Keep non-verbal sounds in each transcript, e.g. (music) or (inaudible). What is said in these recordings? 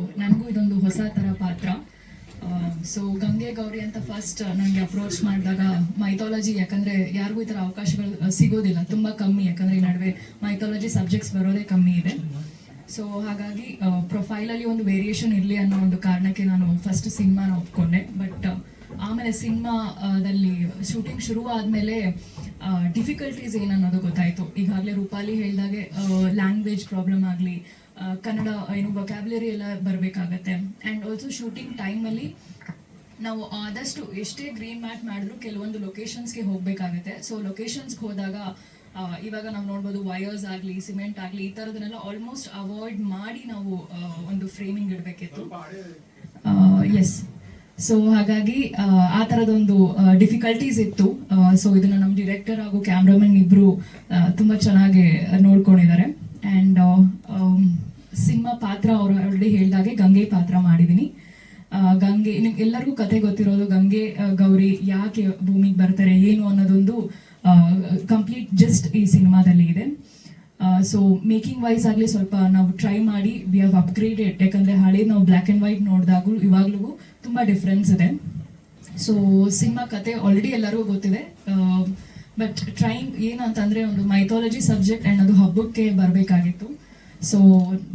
ನನಗೂ ಇದೊಂದು ಹೊಸ ತರ ಪಾತ್ರ. ಸೊ ಗಂಗೆ ಗೌರಿ ಅಂತ ಫಸ್ಟ್ ನನಗೆ ಅಪ್ರೋಚ್ ಮಾಡಿದಾಗ ಮೈಥಾಲಜಿ ಯಾಕಂದ್ರೆ ಯಾರಿಗೂ ಈ ತರ ಅವಕಾಶಗಳು ಸಿಗೋದಿಲ್ಲ. ತುಂಬಾ ಕಮ್ಮಿ ಯಾಕಂದ್ರೆ ಈ ನಡುವೆ ಮೈಥಾಲಜಿ ಸಬ್ಜೆಕ್ಟ್ಸ್ ಬರೋದೇ ಕಮ್ಮಿ ಇದೆ. ಸೊ ಹಾಗಾಗಿ ಪ್ರೊಫೈಲಲ್ಲಿ ಒಂದು ವೇರಿಯೇಷನ್ ಇರಲಿ ಅನ್ನೋ ಒಂದು ಕಾರಣಕ್ಕೆ ನಾನು ಫಸ್ಟ್ ಸಿನಿಮಾನ ಒಪ್ಕೊಂಡೆ. ಬಟ್ ಆಮೇಲೆ ಸಿನಿಮಾದಲ್ಲಿ ಶೂಟಿಂಗ್ ಶುರು ಆದಮೇಲೆ ಡಿಫಿಕಲ್ಟೀಸ್ ಏನನ್ನೋದು ಗೊತ್ತಾಯಿತು. ಈಗಾಗಲೇ ರೂಪಾಲಿ ಹೇಳಿದಾಗೆ ಲ್ಯಾಂಗ್ವೇಜ್ ಪ್ರಾಬ್ಲಮ್ ಆಗಲಿ ಕನ್ನಡ ಏನು ವೊಕ್ಯಾಬ್ಲರಿ ಎಲ್ಲ ಬರಬೇಕಾಗತ್ತೆ. ಆ್ಯಂಡ್ ಆಲ್ಸೋ ಶೂಟಿಂಗ್ ಟೈಮಲ್ಲಿ ನಾವು ಆದಷ್ಟು ಎಷ್ಟೇ ಗ್ರೀನ್ ಮ್ಯಾಟ್ ಮಾಡಿದ್ರು ಕೆಲವೊಂದು ಲೊಕೇಶನ್ಸ್ಗೆ ಹೋಗಬೇಕಾಗುತ್ತೆ. ಸೊ ಲೊಕೇಶನ್ಸ್ಗೆ ಹೋದಾಗ ಇವಾಗ ನಾವು ನೋಡ್ಬೋದು ವಯರ್ಸ್ ಆಗಲಿ ಸಿಮೆಂಟ್ ಆಗಲಿ ಈ ಥರದನ್ನೆಲ್ಲ ಆಲ್ಮೋಸ್ಟ್ ಅವಾಯ್ಡ್ ಮಾಡಿ ನಾವು ಒಂದು ಫ್ರೇಮಿಂಗ್ ಇಡಬೇಕಿತ್ತು. ಎಸ್ ಸೊ ಹಾಗಾಗಿ ಆ, ಥರದೊಂದು ಡಿಫಿಕಲ್ಟೀಸ್ ಇತ್ತು. ಸೊ ಇದನ್ನ ನಮ್ಮ ಡಿರೆಕ್ಟರ್ ಹಾಗೂ ಕ್ಯಾಮ್ರಾಮನ್ ಇಬ್ಬರು ತುಂಬಾ ಚೆನ್ನಾಗಿ ನೋಡ್ಕೊಂಡಿದ್ದಾರೆ. ಆ್ಯಂಡ್ ಸಿನಿಮಾ ಪಾತ್ರ ಅವರು ಆಲ್ರೆಡಿ ಹೇಳ್ದಾಗೆ ಗಂಗೆ ಪಾತ್ರ ಮಾಡಿದ್ದೀನಿ. ಗಂಗೆ, ನಿಮ್ಗೆ ಎಲ್ಲರಿಗೂ ಕತೆ ಗೊತ್ತಿರೋದು ಗಂಗೆ ಗೌರಿ ಯಾಕೆ ಭೂಮಿಗೆ ಬರ್ತಾರೆ, ಏನು ಅನ್ನೋದೊಂದು ಕಂಪ್ಲೀಟ್ ಜಸ್ಟ್ ಈ ಸಿನಿಮಾದಲ್ಲಿ ಇದೆ. ಸೊ, ಮೇಕಿಂಗ್ ವೈಸ್ ಆಗಲಿ ಸ್ವಲ್ಪ ನಾವು ಟ್ರೈ ಮಾಡಿ, ವಿ ಹ್ಯಾವ್ ಅಪ್ಗ್ರೇಡೆಡ್, ಯಾಕಂದರೆ ಹಳೆ ನಾವು ಬ್ಲ್ಯಾಕ್ ಆ್ಯಂಡ್ ವೈಟ್ ನೋಡಿದಾಗೂ ಇವಾಗಲೂ ತುಂಬ ಡಿಫ್ರೆನ್ಸ್ ಇದೆ. ಸೊ, ಸಿನಿಮಾ ಕತೆ ಆಲ್ರೆಡಿ ಎಲ್ಲರಿಗೂ ಗೊತ್ತಿದೆ. ಬಟ್ ಟ್ರೈಂಗ್ ಏನಂತಂದರೆ ಒಂದು ಮೈಥಾಲಜಿ ಸಬ್ಜೆಕ್ಟ್ ಆ್ಯಂಡ್ ಅದು ಹಬ್ಬಕ್ಕೆ ಬರಬೇಕಾಗಿತ್ತು. ಸೊ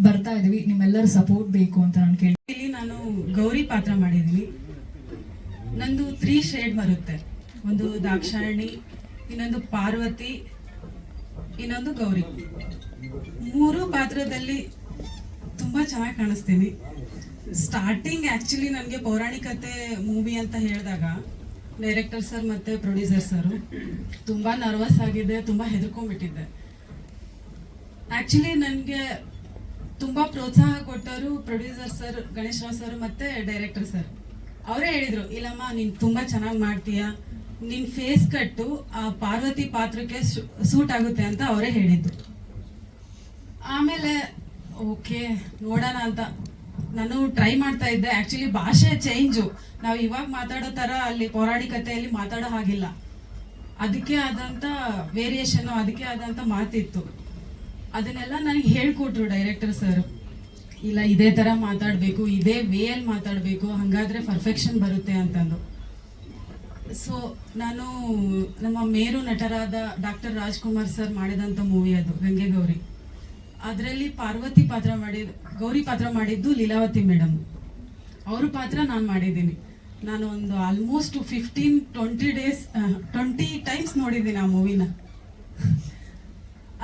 ಬರ್ತಾ ಇದೀವಿ ನಿಮ್ಮೆಲ್ಲರ ಸಪೋರ್ಟ್ ಬೇಕು ಅಂತ ನಾನು ಕೇಳಿ ಇಲ್ಲಿ ನಾನು ಗೌರಿ ಪಾತ್ರ ಮಾಡಿದ್ದೀನಿ ನಂದು ತ್ರೀ ಶೇಡ್ ಬರುತ್ತೆ. ಒಂದು ದಾಕ್ಷಾಯಣಿ, ಇನ್ನೊಂದು ಪಾರ್ವತಿ, ಇನ್ನೊಂದು ಗೌರಿ. ಮೂರು ಪಾತ್ರದಲ್ಲಿ ತುಂಬಾ ಚೆನ್ನಾಗಿ ಕಾಣಿಸ್ತೀನಿ ಸ್ಟಾರ್ಟಿಂಗ್ ಆ್ಯಕ್ಚುಲಿ ನನಗೆ ಪೌರಾಣಿಕತೆ ಮೂವಿ ಅಂತ ಹೇಳಿದಾಗ ಡೈರೆಕ್ಟರ್ ಸರ್ ಮತ್ತು ಪ್ರೊಡ್ಯೂಸರ್ ಸರ್ ತುಂಬ ನರ್ವಸ್ ಆಗಿದೆ ತುಂಬ ಹೆದರ್ಕೊಂಡ್ಬಿಟ್ಟಿದ್ದೆ. ಆಕ್ಚುಲಿ ನನಗೆ ತುಂಬಾ ಪ್ರೋತ್ಸಾಹ ಕೊಟ್ಟವರು producer sir Ganesh Rao sir ಮತ್ತೆ ಡೈರೆಕ್ಟರ್ ಸರ್ ಅವರೇ ಹೇಳಿದ್ರು, ಇಲ್ಲಮ್ಮ, ನೀನು ತುಂಬಾ ಚೆನ್ನಾಗಿ ಮಾಡ್ತೀಯ. ನಿನ್ನ ಫೇಸ್ ಕಟ್ಟು, ಆ ಪಾರ್ವತಿ ಪಾತ್ರಕ್ಕೆ ಸೂಟ್ ಆಗುತ್ತೆ ಅಂತ ಅವರೇ ಹೇಳಿದ್ದು. ಆಮೇಲೆ, ಓಕೆ, ನೋಡೋಣ ಅಂತ. ನಾನು ಟ್ರೈ ಮಾಡ್ತಾ ಇದ್ದೆ. ಆಕ್ಚುಲಿ ಭಾಷೆ ಚೇಂಜು ನಾವು ಇವಾಗ ಮಾತಾಡೋ ತರ ಅಲ್ಲಿ ಪೌರಾಣಿಕತೆಯಲ್ಲಿ ಮಾತಾಡೋ ಹಾಗಿಲ್ಲ. ಅದಕ್ಕೆ ಆದಂತ ವೇರಿಯೇಷನ್ ಅದಕ್ಕೆ ಆದಂತ ಮಾತಿತ್ತು. ಅದನ್ನೆಲ್ಲ ನನಗೆ ಹೇಳ್ಕೊಟ್ರು ಡೈರೆಕ್ಟರ್ ಸರ್ ಇಲ್ಲ, ಇದೇ ತರ ಮಾತಾಡಬೇಕು, ಇದೇ ವೇಯಲ್ಲಿ ಮಾತಾಡಬೇಕು, ಹಾಗಾದರೆ ಪರ್ಫೆಕ್ಷನ್ ಬರುತ್ತೆ ಅಂತಂದು. ಸೊ ನಾನು ನಮ್ಮ ಮೇರು ನಟರಾದ ಡಾಕ್ಟರ್ ರಾಜ್ಕುಮಾರ್ ಸರ್ ಮಾಡಿದಂಥ ಮೂವಿ ಅದು, ಗಂಗೆ ಗೌರಿ. ಅದರಲ್ಲಿ ಪಾರ್ವತಿ ಪಾತ್ರ ಮಾಡಿದ, ಗೌರಿ ಪಾತ್ರ ಮಾಡಿದ್ದು ಲೀಲಾವತಿ ಮೇಡಮ್ ಅವ್ರ ಪಾತ್ರ ನಾನು ಮಾಡಿದ್ದೀನಿ. ನಾನು ಒಂದು almost fifteen twenty days twenty times ನೋಡಿದ್ದೀನಿ ಆ ಮೂವಿನ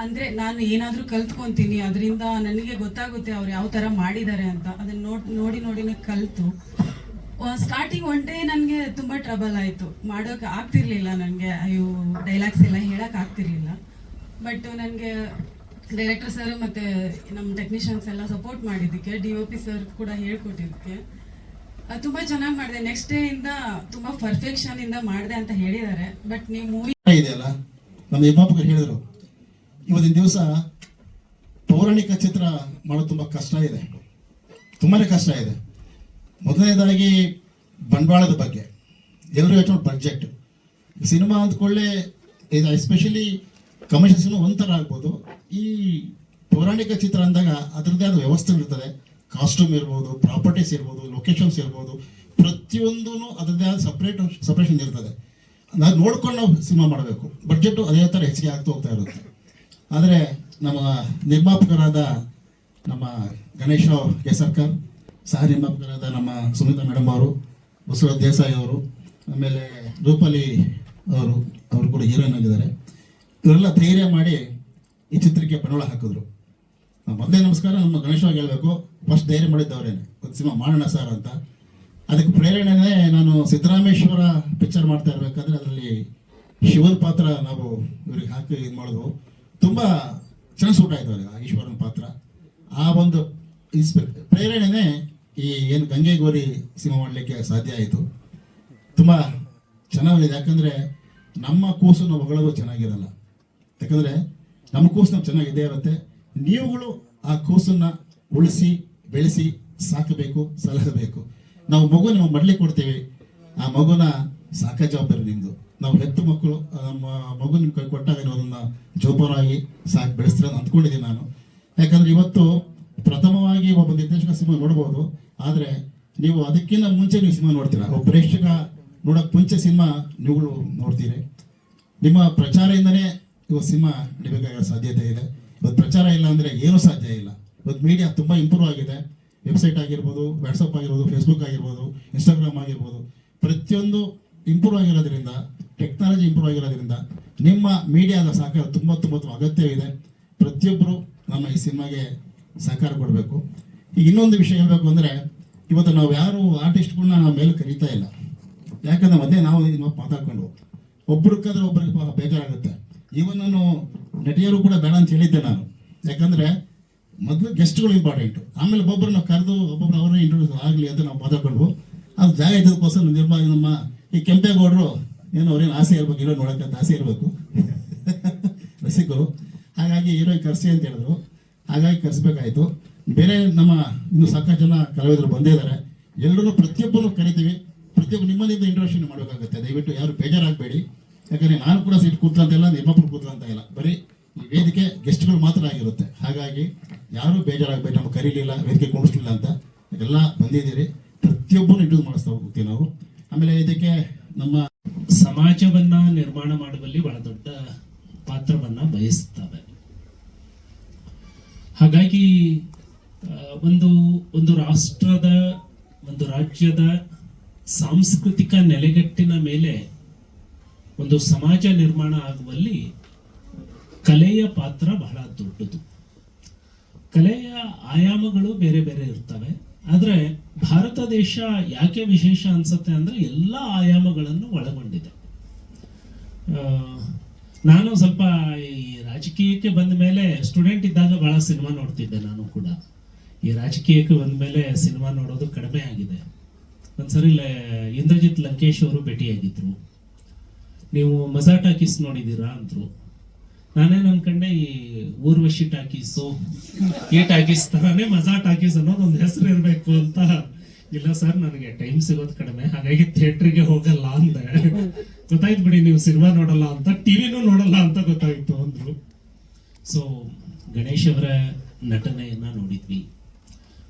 ಅಂದ್ರೆ ನಾನು ಏನಾದ್ರೂ ಕಲ್ತ್ಕೊಂತೀನಿ, ಅದರಿಂದ ನನಗೆ ಗೊತ್ತಾಗುತ್ತೆ ಅವ್ರು ಯಾವ ತರ ಮಾಡಿದ್ದಾರೆ ಅಂತ. ಅದನ್ನ ನೋಡಿ ನೋಡಿ ಕಲ್ತು. ಸ್ಟಾರ್ಟಿಂಗ್ ಒನ್ ಡೇ ನನಗೆ ತುಂಬಾ ಟ್ರಬಲ್ ಆಯ್ತು. ಮಾಡೋಕೆ ಆಗ್ತಿರ್ಲಿಲ್ಲ ನನಗೆ. ಅಯ್ಯೋ ಡೈಲಾಗ್ಸ್ ಎಲ್ಲ ಹೇಳಕ್ ಆಗ್ತಿರ್ಲಿಲ್ಲ. ಬಟ್ ನನಗೆ ಡೈರೆಕ್ಟರ್ ಸರ್ ಮತ್ತೆ ನಮ್ಮ ಟೆಕ್ನಿಷಿಯನ್ಸ್ ಎಲ್ಲ ಸಪೋರ್ಟ್ ಮಾಡಿದ್ದಕ್ಕೆ ಡಿ ಒ ಪಿ ಸರ್ ಕೂಡ ಹೇಳ್ಕೊಟ್ಟಿದ್ದಕ್ಕೆ ತುಂಬ ಚೆನ್ನಾಗಿ ಮಾಡಿದೆ. ನೆಕ್ಸ್ಟ್ ಡೇ ಇಂದ ತುಂಬಾ ಪರ್ಫೆಕ್ಷನ್ ಇಂದ ಮಾಡಿದೆ ಅಂತ ಹೇಳಿದ್ದಾರೆ. ಬಟ್ ನೀವು ಮೂವಿ ಇದೆಯಲ್ಲ ನಮ್ಮ ಹೇಳಿದರು. ಇವತ್ತಿನ ದಿವಸ ಪೌರಾಣಿಕ ಚಿತ್ರ ಮಾಡೋದು ತುಂಬ ಕಷ್ಟ ಇದೆ. ತುಂಬಾ ಕಷ್ಟ ಇದೆ. ಮೊದಲನೇದಾಗಿ ಬಂಡವಾಳದ ಬಗ್ಗೆ. ಎಲ್ಲರೂ ಯೋಚನೆ ಬಜೆಟ್ ಸಿನಿಮಾ ಅಂದ್ಕೊಳ್ಳೆ ಇದು ಎಸ್ಪೆಷಲಿ ಕಮರ್ಷಿಯಲ್ ಸಿನಿಮಾ ಒಂಥರ ಆಗ್ಬೋದು. ಈ ಪೌರಾಣಿಕ ಚಿತ್ರ ಅಂದಾಗ ಅದರದ್ದೇ ಆದ ವ್ಯವಸ್ಥೆಗಳಿರ್ತದೆ ಕಾಸ್ಟ್ಯೂಮ್ ಇರ್ಬೋದು ಪ್ರಾಪರ್ಟೀಸ್ ಇರ್ಬೋದು ಲೊಕೇಶನ್ಸ್ ಇರ್ಬೋದು. ಪ್ರತಿಯೊಂದೂ ಅದರದ್ದೇ ಆದ ಸಪ್ರೇಟ್ ಸಪ್ರೇಷನ್ ಇರ್ತದೆ. ನಾವು ನೋಡ್ಕೊಂಡು ನಾವು ಸಿನಿಮಾ ಮಾಡಬೇಕು. ಬಜೆಟ್ಟು ಅದೇ ಥರ ಹೆಚ್ಚಿಗೆ ಆಗ್ತಾ ಹೋಗ್ತಾ ಇರುತ್ತೆ. ಆದರೆ ನಮ್ಮ ನಿರ್ಮಾಪಕರಾದ ನಮ್ಮ ಗಣೇಶ ಕೇಸರ್ಕರ್, ಸಹ ನಿರ್ಮಾಪಕರಾದ ನಮ್ಮ ಸುಮಿತಾ ಮೇಡಮ್ ಅವರು ಬಸವ ದೇಸಾಯಿ ಅವರು, ಆಮೇಲೆ ರೂಪಾಲಿ ಅವರು ಅವರು ಕೂಡ ಹೀರೋಯಿನ್ ಆಗಿದ್ದಾರೆ. ಇವರೆಲ್ಲ ಧೈರ್ಯ ಮಾಡಿ ಈ ಚಿತ್ರಕ್ಕೆ ಬಂಡವಾಳ ಹಾಕಿದ್ರು. ಮೊದಲೇ ನಮಸ್ಕಾರ, ನಮ್ಮ ಗಣೇಶವಾಗಿ ಹೇಳಬೇಕು. ಫಸ್ಟ್ ಧೈರ್ಯ ಮಾಡಿದ್ದವರೇನೆ. ಒಂದು ಸಿನಿಮಾ ಮಾಡೋಣ ಸರ್ ಅಂತ. ಅದಕ್ಕೆ ಪ್ರೇರಣೆನೇ ನಾನು ಸಿದ್ದರಾಮೇಶ್ವರ ಪಿಕ್ಚರ್ ಮಾಡ್ತಾ ಇರಬೇಕಾದ್ರೆ ಅದರಲ್ಲಿ ಶಿವನ ಪಾತ್ರ ನಾವು ಇವ್ರಿಗೆ ಹಾಕಿ ಇದು ಮಾಡಿದ್ರು ತುಂಬ ಚೆನ್ನಾಗಿ ಸೂಟ್ ಆಯ್ತು ಪಾತ್ರ. ಆ ಒಂದು ಇನ್ಸ್ಪಿ ಪ್ರೇರಣೆನೇ ಈ ಏನು ಗಂಗೆ ಗೋರಿ ಸಿನಿಮಾ ಮಾಡಲಿಕ್ಕೆ ಸಾಧ್ಯ ಆಯಿತು. ತುಂಬ ಚೆನ್ನಾಗಿದೆ. ಯಾಕಂದರೆ ನಮ್ಮ ಕೂಸನ್ನು ಹೊಗಳೋದು ಚೆನ್ನಾಗಿರಲ್ಲ. ಯಾಕಂದರೆ ನಮ್ಮ ಕೂಸು ನಮ್ಗೆ ಚೆನ್ನಾಗಿ ಇದೇ ಇರುತ್ತೆ. ನೀವುಗಳು ಆ ಕೂಸನ್ನು ಉಳಿಸಿ, ಬೆಳೆಸಿ ಸಾಕಬೇಕು, ಸಲಹಬೇಕು. ನಾವು ಮಗು ನಿಮಗೆ ಮಡ್ಲಿಕ್ಕೆ ಕೊಡ್ತೀವಿ. ಆ ಮಗುನ ಸಾಕ ಜವಾಬ್ದಾರಿ ನಿಮ್ಮದು ನಾವು ಹೆತ್ತು ಮಕ್ಕಳು ನಮ್ಮ ಮಗು ನಿಮ್ಮ ಕೈ ಕೊಟ್ಟಾಗ ನೀವು ಅದನ್ನು ಜೋಪಾನಾಗಿ ಸಾಕು ಬೆಳೆಸ್ತೀರ ಅಂದ್ಕೊಂಡಿದ್ದೀನಿ ನಾನು. ಯಾಕಂದ್ರೆ ಇವತ್ತು ಪ್ರಥಮವಾಗಿ ಒಬ್ಬ ನಿರ್ದೇಶಕ ಸಿನಿಮಾ ನೋಡ್ಬೋದು, ಆದರೆ ನೀವು ಅದಕ್ಕಿಂತ ಮುಂಚೆ ನೀವು ಸಿನಿಮಾ ನೋಡ್ತೀರಾ. ಒಬ್ಬ ಪ್ರೇಕ್ಷಕ ನೋಡೋಕೆ ಮುಂಚೆ ಸಿನಿಮಾ ನೀವುಗಳು ನೋಡ್ತೀರಿ. ನಿಮ್ಮ ಪ್ರಚಾರದಿಂದನೇ ಇವತ್ತು ಸಿನಿಮಾ ನಡಿಬೇಕಾಗಿರೋ ಸಾಧ್ಯತೆ ಇದೆ. ಇವತ್ತು ಪ್ರಚಾರ ಇಲ್ಲ ಅಂದರೆ ಏನೂ ಸಾಧ್ಯ ಇಲ್ಲ. ಇವತ್ತು ಮೀಡಿಯಾ ತುಂಬ ಇಂಪ್ರೂವ್ ಆಗಿದೆ. ವೆಬ್ಸೈಟ್ ಆಗಿರ್ಬೋದು ವಾಟ್ಸಪ್ ಆಗಿರ್ಬೋದು ಫೇಸ್ಬುಕ್ ಆಗಿರ್ಬೋದು ಇನ್ಸ್ಟಾಗ್ರಾಮ್ ಆಗಿರ್ಬೋದು, ಪ್ರತಿಯೊಂದು ಇಂಪ್ರೂವ್ ಆಗಿರೋದ್ರಿಂದ ಟೆಕ್ನಾಲಜಿ ಇಂಪ್ರೂವ್ ಆಗಿರೋದ್ರಿಂದ ನಿಮ್ಮ ಮೀಡಿಯಾದ ಸಹಕಾರ ತುಂಬ ತುಂಬ ಅಗತ್ಯವಿದೆ. ಪ್ರತಿಯೊಬ್ಬರು ನಮ್ಮ ಈ ಸಿನಿಮಾಗೆ ಸಹಕಾರ ಕೊಡಬೇಕು. ಈಗ ಇನ್ನೊಂದು ವಿಷಯ ಹೇಳಬೇಕು ಅಂದರೆ, ಇವತ್ತು ನಾವು ಯಾರು ಆರ್ಟಿಸ್ಟ್ಗಳನ್ನ ನಾವು ಮೇಲೆ ಕರೀತಾ ಇಲ್ಲ. ಯಾಕಂದ್ರೆ ಮೊದಲೇ ನಾವು ಇದನ್ನ ಮಾತಾಡ್ಕೊಂಡು ಒಬ್ರಿಗಾದ್ರೆ ಒಬ್ರಿಗೆ ಬೇಜಾರಾಗುತ್ತೆ. ಈವನ್ ನಾನು ನಟಿಯರು ಕೂಡ ಬೇಡ ಅಂತ ಹೇಳಿದ್ದೆ ನಾನು. ಯಾಕಂದ್ರೆ ಮೊದಲು ಗೆಸ್ಟ್ಗಳು ಇಂಪಾರ್ಟೆಂಟು ಆಮೇಲೆ ಒಬ್ಬೊಬ್ಬರನ್ನ ಕರೆದು ಒಬ್ಬೊಬ್ರು ಅವರೇ ಇಂಟ್ರೊಡ್ಯೂಸ್ ಆಗಲಿ ಅಂತ ನಾವು ಮಾತಾಡ್ಕೊಂಡು ಅದು ಜಾಗ ಇದ್ದಕ್ಕೋಸ್ಕರ ನಿರ್ಮಾಣ ನಮ್ಮ ಈ ಕೆಂಪೇಗೌಡರು ಏನೋ ಅವ್ರೇನು ಆಸೆ ಇರ್ಬೇಕು ಇರೋ ನೋಡೋಕ್ಕಂತ ಆಸೆ ಇರಬೇಕು. (laughs) ರಸಿಕರು. ಹಾಗಾಗಿ ಹೀರೋ ಕರೆಸಿ ಅಂತ ಹೇಳಿದ್ರು. ಹಾಗಾಗಿ ಕರೆಸ್ಬೇಕಾಯ್ತು. ಬೇರೆ ನಮ್ಮ ಇನ್ನು ಸಾಕಷ್ಟು ಜನ ಕಲಾವಿದರು ಬಂದೇ ಇದ್ದಾರೆ ಎಲ್ಲರೂ ಪ್ರತಿಯೊಬ್ಬರು ಕರಿತೀವಿ. ಪ್ರತಿಯೊಬ್ಬರು ನಿಮ್ಮಲ್ಲಿಂದ ಇಂಟ್ರೊಡಕ್ಷನ್ ಮಾಡಬೇಕಾಗುತ್ತೆ. ದಯವಿಟ್ಟು ಯಾರು ಬೇಜಾರಾಗಬೇಡಿ. ಯಾಕಂದ್ರೆ ನಾನು ಕೂಡ ಸೀಟ್ ಕೂತ್ರಂತಿಲ್ಲ ನಿಮ್ಮಪ್ಪರು ಕೂತ್ರಂತ ಇಲ್ಲ. ಬರೀ ಈ ವೇದಿಕೆ ಗೆಸ್ಟ್ಗಳು ಮಾತ್ರ ಆಗಿರುತ್ತೆ. ಹಾಗಾಗಿ ಯಾರು ಬೇಜಾರಾಗಬೇಡಿ. ನಮ್ಗೆ ಕರೀಲಿಲ್ಲ, ವೇದಿಕೆ ಕೂಡಿಸ್ಲಿಲ್ಲ ಅಂತ. ಎಲ್ಲ ಬಂದಿದ್ದೀರಿ. ಪ್ರತಿಯೊಬ್ಬರು ಇಂಟ್ರೂಸ್ ಮಾಡಿಸ್ತಾ ಹೋಗ್ತೀವಿ ನಾವು. ಆಮೇಲೆ ಇದಕ್ಕೆ ನಮ್ಮ ಸಮಾಜವನ್ನ ನಿರ್ಮಾಣ ಮಾಡುವಲ್ಲಿ ಬಹಳ ದೊಡ್ಡ ಪಾತ್ರವನ್ನ ಬಯಸ್ತವೆ. ಹಾಗಾಗಿ ಒಂದು ಒಂದು ರಾಷ್ಟ್ರದ, ಒಂದು ರಾಜ್ಯದ ಸಾಂಸ್ಕೃತಿಕ ನೆಲೆಗಟ್ಟಿನ ಮೇಲೆ ಒಂದು ಸಮಾಜ ನಿರ್ಮಾಣ ಆಗುವಲ್ಲಿ ಕಲೆಯ ಪಾತ್ರ ಬಹಳ ದೊಡ್ಡದು. ಕಲೆಯ ಆಯಾಮಗಳು ಬೇರೆ ಬೇರೆ ಇರ್ತವೆ. ಆದರೆ ಭಾರತ ದೇಶ ಯಾಕೆ ವಿಶೇಷ ಅನ್ಸುತ್ತೆ ಅಂದ್ರೆ ಎಲ್ಲ ಆಯಾಮಗಳನ್ನು ಒಳಗೊಂಡಿದೆ. ನಾನು ಸ್ವಲ್ಪ ಈ ರಾಜಕೀಯಕ್ಕೆ ಬಂದ ಮೇಲೆ ಸ್ಟೂಡೆಂಟ್ ಇದ್ದಾಗ ಬಹಳ ಸಿನಿಮಾ ನೋಡ್ತಿದ್ದೆ ನಾನು ಕೂಡ. ಈ ರಾಜಕೀಯಕ್ಕೆ ಬಂದ ಮೇಲೆ ಸಿನಿಮಾ ನೋಡೋದು ಕಡಿಮೆ ಆಗಿದೆ. ಒಂದ್ಸರಿ ಇಂದ್ರಜಿತ್ ಲಂಕೇಶ್ ಅವರು ಭೇಟಿಯಾಗಿದ್ರು. ನೀವು ಮಜಾ ಟಾಕೀಸ್ ನೋಡಿದ್ದೀರಾ ಅಂದ್ರು. ನಾನೇನ್ ಅನ್ಕೊಂಡೆ ಈ ಊರ್ವಶಿ ಟಾಕೀಸು ಈ ಟಾಕೀಸ್ ತರಾನೇ ಮಜಾ ಟಾಕೀಸ್ ಅನ್ನೋದು ಒಂದು ಹೆಸರು ಇರಬೇಕು ಅಂತ. ಇಲ್ಲ ಸರ್ ನನಗೆ ಟೈಮ್ ಸಿಗೋದು ಕಡಿಮೆ, ಹಾಗಾಗಿ ಥಿಯೇಟ್ರಿಗೆ ಹೋಗಲ್ಲ ಅಂದೆ. ಗೊತ್ತಾಯ್ತು ಬಿಡಿ ನೀವು ಸಿನಿಮಾ ನೋಡಲ್ಲ ಅಂತ ಟಿವಿನೂ ನೋಡಲ್ಲ ಅಂತ ಗೊತ್ತಾಯ್ತು ಅಂದ್ರು. ಸೊ ಗಣೇಶ್ ಅವರ ನಟನೆಯನ್ನ ನೋಡಿದ್ವಿ.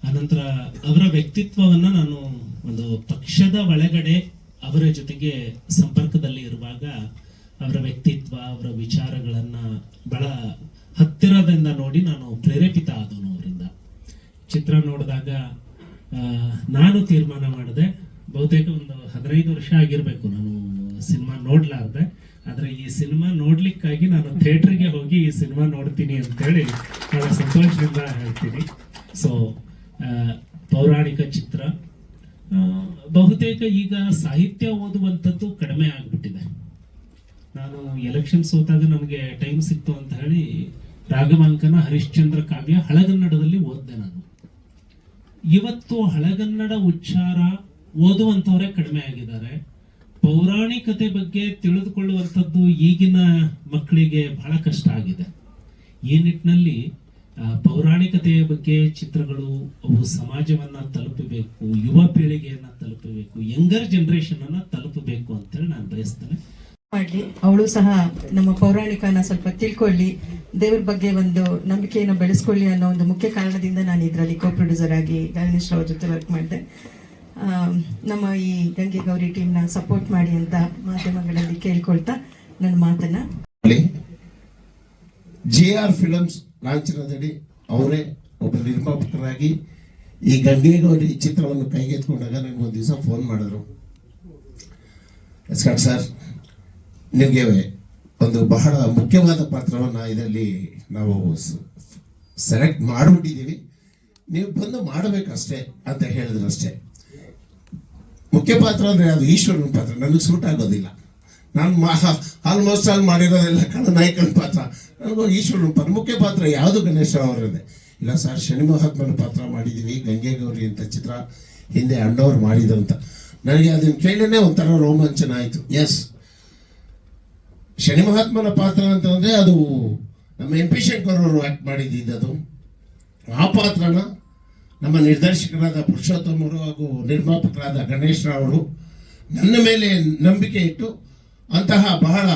ಅನಂತರ ಅವರ ವ್ಯಕ್ತಿತ್ವವನ್ನ ನಾನು ಒಂದು ಪಕ್ಷದ ಒಳಗಡೆ ಅವರ ಜೊತೆಗೆ ಸಂಪರ್ಕದಲ್ಲಿ ಇರುವಾಗ ಅವರ ವ್ಯಕ್ತಿತ್ವ, ಅವರ ವಿಚಾರಗಳನ್ನ ಬಹಳ ಹತ್ತಿರದಿಂದ ನೋಡಿ ನಾನು ಪ್ರೇರೇಪಿತ ಆದನು ಅವರಿಂದ. ಚಿತ್ರ ನೋಡಿದಾಗ ನಾನು ತೀರ್ಮಾನ ಮಾಡಿದೆ. ಬಹುತೇಕ ಒಂದು ಹದಿನೈದು ವರ್ಷ ಆಗಿರಬೇಕು. ನಾನು ಸಿನಿಮಾ ನೋಡ್ಲಾರ್ದೆ. ಆದರೆ ಈ ಸಿನಿಮಾ ನೋಡ್ಲಿಕ್ಕಾಗಿ ನಾನು ಥಿಯೇಟ್ರಿಗೆ ಹೋಗಿ ಈ ಸಿನಿಮಾ ನೋಡ್ತೀನಿ ಅಂತೇಳಿ ಬಹಳ ಸಂತೋಷದಿಂದ ಹೇಳ್ತೀನಿ. ಸೊ ಪೌರಾಣಿಕ ಚಿತ್ರ ಬಹುತೇಕ ಈಗ ಸಾಹಿತ್ಯ ಓದುವಂಥದ್ದು ನಾನು ಎಲೆಕ್ಷನ್ ಸೋತಾಗ ನನಗೆ ಟೈಮ್ ಸಿಕ್ತು ಅಂತ ಹೇಳಿ ರಾಘವಾಂಕನ ಹರಿಶ್ಚಂದ್ರ ಕಾವ್ಯ ಹಳಗನ್ನಡದಲ್ಲಿ ಓದ್ದೆ ನಾನು. ಇವತ್ತು ಹಳಗನ್ನಡ ಉಚ್ಚಾರ ಓದುವಂತವರೇ ಕಡಿಮೆ ಆಗಿದ್ದಾರೆ. ಪೌರಾಣಿಕತೆ ಬಗ್ಗೆ ತಿಳಿದುಕೊಳ್ಳುವಂಥದ್ದು ಈಗಿನ ಮಕ್ಕಳಿಗೆ ಬಹಳ ಕಷ್ಟ ಆಗಿದೆ. ಈ ನಿಟ್ಟಿನಲ್ಲಿ ಪೌರಾಣಿಕತೆಯ ಬಗ್ಗೆ ಚಿತ್ರಗಳು ಅವು ಸಮಾಜವನ್ನ ತಲುಪಬೇಕು, ಯುವ ಪೀಳಿಗೆಯನ್ನ ತಲುಪಬೇಕು ಯಂಗರ್ ಜನರೇಷನ್ ಅನ್ನ ತಲುಪಬೇಕು ಅಂತೇಳಿ ನಾನು ಬಯಸ್ತೇನೆ. ಮಾಡ್ಲಿ. ಅವಳು ಸಹ ನಮ್ಮ ಪೌರಾಣಿಕನ ಸ್ವಲ್ಪ ತಿಳ್ಕೊಳ್ಳಿ. ದೇವ್ರ ಬಗ್ಗೆ ಒಂದು ನಂಬಿಕೆಯನ್ನು ಬೆಳೆಸ್ಕೊಳ್ಳಿ ಅನ್ನೋ ಒಂದು ಮುಖ್ಯ ಕಾರಣದಿಂದ ನಾನು ಇದರಲ್ಲಿ ಕೋ ಪ್ರೊಡ್ಯೂಸರ್ ಆಗಿ ಗಣೇಶ್ ಅವ್ರ ಜೊತೆ ವರ್ಕ್ ಮಾಡಿದೆ. ನಮ್ಮ ಈ ಗಂಗೆ ಗೌರಿ ಟೀಮ್ನ ಸಪೋರ್ಟ್ ಮಾಡಿ ಅಂತ ಮಾಧ್ಯಮಗಳಲ್ಲಿ ಕೇಳ್ಕೊಳ್ತಾ ನನ್ನ ಮಾತನ್ನ. ಜೆ ಆರ್ ಫಿಲಮ್ಸ್ ಲಾಂಛನದಡಿ ಅವರೇ ಒಬ್ಬ ನಿರ್ಮಾಪಕರಾಗಿ ಈ ಗಂಗೆ ಗೌರಿ ಚಿತ್ರವನ್ನು ಕೈಗೆತ್ಕೊಂಡಾಗ ನನಗೆ ಒಂದು ದಿವಸ ಫೋನ್ ಮಾಡಿದ್ರು. ಸರ್ ನಿಮಗೆ ಒಂದು ಬಹಳ ಮುಖ್ಯವಾದ ಪಾತ್ರವನ್ನು ಇದರಲ್ಲಿ ನಾವು ಸೆಲೆಕ್ಟ್ ಮಾಡಿಬಿಟ್ಟಿದ್ದೀವಿ. ನೀವು ಬಂದು ಮಾಡಬೇಕಷ್ಟೇ ಅಂತ ಹೇಳಿದ್ರು ಅಷ್ಟೇ ಮುಖ್ಯ ಪಾತ್ರ ಅಂದರೆ ಅದು ಈಶ್ವರನ ಪಾತ್ರ. ನನಗೆ ಸೂಟ್ ಆಗೋದಿಲ್ಲ. ನಾನು ಆಲ್ಮೋಸ್ಟ್ ಆಲ್ ಮಾಡಿರೋದೆಲ್ಲ ನಾಯಕನ ಪಾತ್ರ. ನನಗೂ ಈಶ್ವರನ ಪಾತ್ರ. ಮುಖ್ಯ ಪಾತ್ರ ಯಾವುದು ಗಣೇಶ ಅವರದೇ ಇಲ್ಲ ಸರ್, ಶನಿ ಮಹಾತ್ಮನ ಪಾತ್ರ ಮಾಡಿದ್ದೀವಿ ಗಂಗೆಗೌರಿ ಅಂತ ಚಿತ್ರ ಹಿಂದೆ ಅಣ್ಣವ್ರು ಮಾಡಿದಂತ. ನನಗೆ ಅದನ್ನು ಕೇಳಿನೇ ಒಂಥರ ರೋಮಾಂಚನ ಆಯಿತು. ಎಸ್ ಶನಿ ಮಹಾತ್ಮನ ಪಾತ್ರ ಅಂತಂದರೆ ಅದು ನಮ್ಮ ಎಂ ಪಿ ಶಂಕರ್ ಅವರು ಆ್ಯಕ್ಟ್ ಮಾಡಿದ್ದು ಆ ಪಾತ್ರನ ನಮ್ಮ ನಿರ್ದೇಶಕರಾದ ಪುರುಷೋತ್ತಮರು ಹಾಗೂ ನಿರ್ಮಾಪಕರಾದ ಗಣೇಶ್ ರಾವರು ನನ್ನ ಮೇಲೆ ನಂಬಿಕೆ ಇಟ್ಟು ಅಂತಹ ಬಹಳ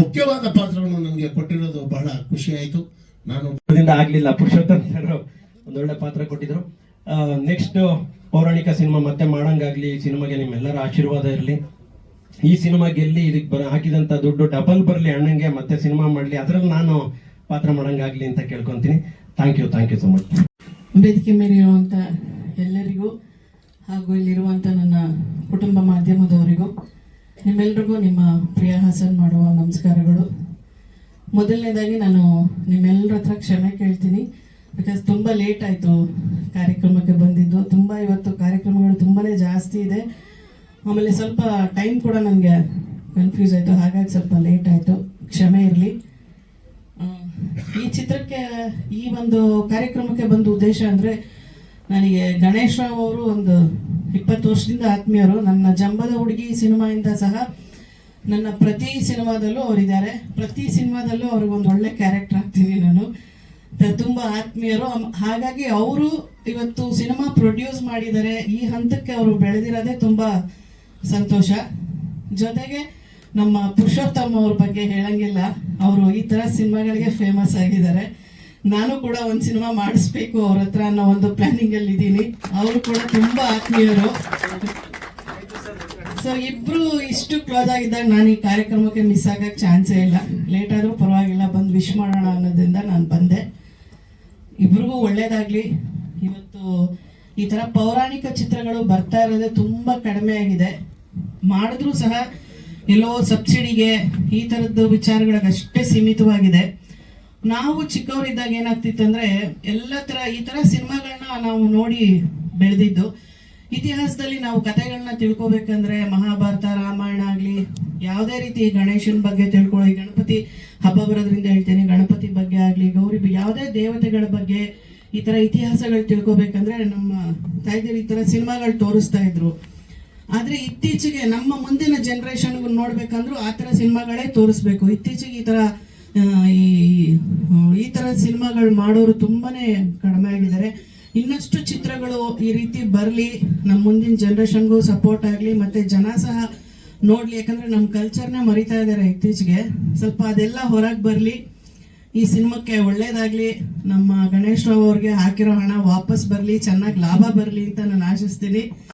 ಮುಖ್ಯವಾದ ಪಾತ್ರವನ್ನು ನನಗೆ ಕೊಟ್ಟಿರೋದು ಬಹಳ ಖುಷಿ ಆಯಿತು. ನಾನು ಆಗಲಿಲ್ಲ ಪುರುಷೋತ್ತಮ್ ಸರ್ ಒಂದೊಳ್ಳೆ ಪಾತ್ರ ಕೊಟ್ಟಿದ್ರು. ನೆಕ್ಸ್ಟ್ ಪೌರಾಣಿಕ ಸಿನಿಮಾ ಮತ್ತೆ ಮಾಡಂಗಾಗ್ಲಿ ಸಿನಿಮಾಗೆ ನಿಮ್ಮೆಲ್ಲರ ಆಶೀರ್ವಾದ ಇರಲಿ. ಈ ಸಿನಿಮಾ ಗೆಲ್ಲಿ ಇದಕ್ಕೆ ಬರ ಹಾಕಿದಂತ ದುಡ್ಡು ಡಬಲ್ ಬರಲಿ ಅಣ್ಣಂಗೆ, ಮತ್ತೆ ಸಿನಿಮಾ ಮಾಡಲಿ, ಅದ್ರಲ್ಲಿ ನಾನು ಪಾತ್ರ ಮಾಡಂಗಾಗ್ಲಿ ಅಂತ ಕೇಳ್ಕೊಂತೀನಿ. Thank you thank you so much ವೇದಿಕೆ ಮೇಲೆ ಇರುವಂಥ ಎಲ್ಲರಿಗೂ ಹಾಗೂ ಇಲ್ಲಿರುವಂಥ ನನ್ನ ಕುಟುಂಬ ಮಾಧ್ಯಮದವರಿಗೂ, ನಿಮ್ಮೆಲ್ರಿಗೂ ನಿಮ್ಮ ಪ್ರಿಯ ಹಾಸನ್ ಮಾಡುವ ನಮಸ್ಕಾರಗಳು. ಮೊದಲನೇದಾಗಿ ನಾನು ನಿಮ್ಮೆಲ್ಲರ ಹತ್ರ ಕ್ಷಮೆ ಕೇಳ್ತೀನಿ. ಬಿಕಾಸ್ ತುಂಬ ಲೇಟ್ ಆಯಿತು ಕಾರ್ಯಕ್ರಮಕ್ಕೆ ಬಂದಿದ್ದು. ತುಂಬ ಇವತ್ತು ಕಾರ್ಯಕ್ರಮಗಳು ತುಂಬಾ ಜಾಸ್ತಿ ಇದೆ. ಆಮೇಲೆ ಸ್ವಲ್ಪ ಟೈಮ್ ಕೂಡ ನನಗೆ ಕನ್ಫ್ಯೂಸ್ ಆಯಿತು. ಹಾಗಾಗಿ ಸ್ವಲ್ಪ ಲೇಟ್ ಆಯಿತು. ಕ್ಷಮೆ ಇರಲಿ. ಈ ಚಿತ್ರಕ್ಕೆ, ಈ ಒಂದು ಕಾರ್ಯಕ್ರಮಕ್ಕೆ ಬಂದ ಉದ್ದೇಶ ಅಂದ್ರೆ ನನಗೆ ಗಣೇಶ್ ರಾವ್ ಅವರು ಒಂದು ಇಪ್ಪತ್ತು ವರ್ಷದಿಂದ ಆತ್ಮೀಯರು, ನನ್ನ ಜಂಬದ ಹುಡುಗಿ ಸಿನಿಮಾಯಿಂದ ಸಹ ನನ್ನ ಪ್ರತಿ ಸಿನಿಮಾದಲ್ಲೂ ಅವರಿದ್ದಾರೆ. ಪ್ರತಿ ಸಿನಿಮಾದಲ್ಲೂ ಅವ್ರಿಗೊಂದು ಒಳ್ಳೆ ಕ್ಯಾರೆಕ್ಟರ್ ಆಗ್ತೀನಿ ನಾನು. ತುಂಬ ಆತ್ಮೀಯರು. ಹಾಗಾಗಿ ಅವರು ಇವತ್ತು ಸಿನಿಮಾ ಪ್ರೊಡ್ಯೂಸ್ ಮಾಡಿದ್ದಾರೆ ಈ ಹಂತಕ್ಕೆ ಅವರು ಬೆಳೆದಿರೋದೇ ತುಂಬಾ ಸಂತೋಷ. ಜೊತೆಗೆ ನಮ್ಮ ಪುರುಷೋತ್ತಮ ಅವ್ರ ಬಗ್ಗೆ ಹೇಳಂಗಿಲ್ಲ. ಅವರು ಈ ತರ ಸಿನಿಮಾಗಳಿಗೆ ಫೇಮಸ್ ಆಗಿದ್ದಾರೆ. ನಾನು ಕೂಡ ಒಂದು ಸಿನಿಮಾ ಮಾಡಿಸ್ಬೇಕು ಅವ್ರ ಹತ್ರ ಅನ್ನೋ ಒಂದು ಪ್ಲಾನಿಂಗ್ ಅಲ್ಲಿ ಇದ್ದೀನಿ. ಅವರು ಕೂಡ ತುಂಬಾ ಆತ್ಮೀಯರು. ಸೊ ಇಬ್ರು ಇಷ್ಟು ಕ್ಲೋಸ್ ಆಗಿದ್ದಾಗ ನಾನು ಈ ಕಾರ್ಯಕ್ರಮಕ್ಕೆ ಮಿಸ್ ಆಗಕ್ಕೆ ಚಾನ್ಸೇ ಇಲ್ಲ. ಲೇಟ್ ಆದ್ರೂ ಪರವಾಗಿಲ್ಲ, ಬಂದು ವಿಶ್ ಮಾಡೋಣ ಅನ್ನೋದ್ರಿಂದ ನಾನು ಬಂದೆ. ಇಬ್ರಿಗೂ ಒಳ್ಳೇದಾಗ್ಲಿ. ಇವತ್ತು ಈ ತರ ಪೌರಾಣಿಕ ಚಿತ್ರಗಳು ಬರ್ತಾ ಇರೋದೇ ತುಂಬಾ ಕಡಿಮೆ ಆಗಿದೆ. ಮಾಡಿದ್ರು ಸಹ ಎಲ್ಲೋ ಸಬ್ಸಿಡಿಗೆ ಈ ತರದ್ದು ವಿಚಾರಗಳಿಗೆ ಅಷ್ಟೇ ಸೀಮಿತವಾಗಿದೆ. ನಾವು ಚಿಕ್ಕವರಿದ್ದಾಗ ಏನಾಗ್ತಿತ್ತು ಅಂದ್ರೆ ಎಲ್ಲ ಥರ ಈ ತರ ಸಿನಿಮಾಗಳನ್ನ ನಾವು ನೋಡಿ ಬೆಳೆದಿದ್ದು. ಇತಿಹಾಸದಲ್ಲಿ ನಾವು ಕಥೆಗಳನ್ನ ತಿಳ್ಕೊಬೇಕಂದ್ರೆ ಮಹಾಭಾರತ, ರಾಮಾಯಣ ಆಗಲಿ, ಯಾವುದೇ ರೀತಿ ಗಣೇಶನ ಬಗ್ಗೆ ತಿಳ್ಕೊಳ್ಳಿ, ಗಣಪತಿ ಹಬ್ಬ ಬರೋದ್ರಿಂದ ಹೇಳ್ತೇನೆ, ಗಣಪತಿ ಬಗ್ಗೆ ಆಗಲಿ, ಗೌರಿ ಯಾವುದೇ ದೇವತೆಗಳ ಬಗ್ಗೆ ಈ ತರ ಇತಿಹಾಸಗಳು ತಿಳ್ಕೊಬೇಕಂದ್ರೆ ನಮ್ಮ ತಾಯ್ದಿರು ಈ ತರ ಸಿನಿಮಾಗಳು ತೋರಿಸ್ತಾ ಇದ್ರು. ಆದ್ರೆ ಇತ್ತೀಚೆಗೆ ನಮ್ಮ ಮುಂದಿನ ಜನರೇಷನ್ ನೋಡ್ಬೇಕಂದ್ರೂ ಆ ಥರ ಸಿನಿಮಾಗಳೇ ತೋರಿಸ್ಬೇಕು. ಇತ್ತೀಚೆಗೆ ಈ ತರ ಈ ಈ ತರ ಸಿನಿಮಾಗಳು ಮಾಡೋರು ತುಂಬಾನೇ ಕಡಿಮೆ ಆಗಿದ್ದಾರೆ. ಇನ್ನಷ್ಟು ಚಿತ್ರಗಳು ಈ ರೀತಿ ಬರಲಿ, ನಮ್ಮ ಮುಂದಿನ ಜನ್ರೇಷನ್ಗೂ ಸಪೋರ್ಟ್ ಆಗಲಿ, ಮತ್ತೆ ಜನ ಸಹ ನೋಡ್ಲಿ. ಯಾಕಂದರೆ ನಮ್ಮ ಕಲ್ಚರ್ನ ಮರಿತಾ ಇದ್ದಾರೆ ಇತ್ತೀಚೆಗೆ. ಸ್ವಲ್ಪ ಅದೆಲ್ಲ ಹೊರಗೆ ಬರಲಿ, ಈ ಸಿನಿಮಾಕ್ಕೆ ಒಳ್ಳೇದಾಗ್ಲಿ, ನಮ್ಮ ಗಣೇಶ್ ರಾವ್ ಅವ್ರಿಗೆ ಹಾಕಿರೋ ಹಣ ವಾಪಸ್ ಬರಲಿ, ಚೆನ್ನಾಗಿ ಲಾಭ ಬರಲಿ ಅಂತ ನಾನು ಆಶಿಸ್ತೀನಿ.